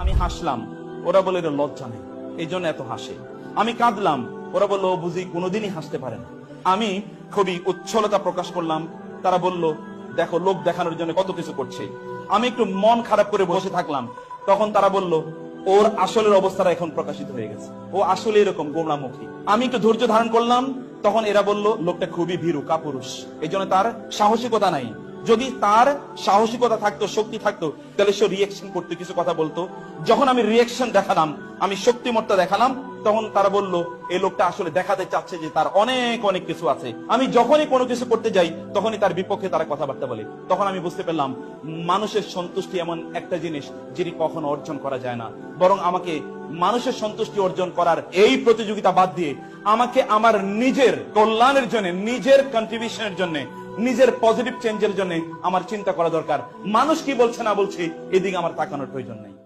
আমি হাসলাম। ওরা বলে এটা লজ্জা নেই। এই জন্য এত হাসে। আমি কাঁদলাম। ওরা বলল বুঝি কোনোদিনই হাসতে পারে না। আমি খুবই উচ্ছলতা প্রকাশ করলাম। তারা বলল, দেখো, লোক দেখানোর জন্য কত কিছু করছে। আমি একটু মন খারাপ করে বসে থাকলাম। তখন তারা বলল, ওর আসলের অবস্থাটা এখন প্রকাশিত হয়ে গেছে। ও আসলে এরকম গোমরামুখী আমি একটু ধৈর্য ধারণ করলাম। তখন এরা বলল, লোকটা খুবই ভীরু, কাপুরুষ। এই জন্য তার সাহসিকতা নাই। যদি তার সাহসিকতা থাকতো, শক্তি থাকতো, তাহলে সে রিয়েকশন করতে, কিছু কথা বলতো। যখন আমি রিয়েকশন দেখালাম, আমি শক্তিমত্তা দেখালাম, তখন তারা বলল এই লোকটা আসলে দেখাতে চাচ্ছে যে তার অনেক অনেক কিছু আছে। আমি যখনই কোনো কিছু করতে যাই, তখনই তার বিপক্ষে তারা কথাবার্তা বলে। তখন আমি বুঝতে পারলাম, মানুষের সন্তুষ্টি এমন একটা জিনিস যেটি কখনো অর্জন করা যায় না। বরং আমাকে মানুষের সন্তুষ্টি অর্জন করার এই প্রতিযোগিতা বাদ দিয়ে, আমাকে আমার নিজের কল্যাণের জন্য, নিজের কন্ট্রিবিউশনের জন্য নিজের পজিটিভ চেঞ্জের জন্য আমার চিন্তা করা দরকার। মানুষ কি বলছে না বলছে, এদিকে আমার তাকানোর প্রয়োজন নেই।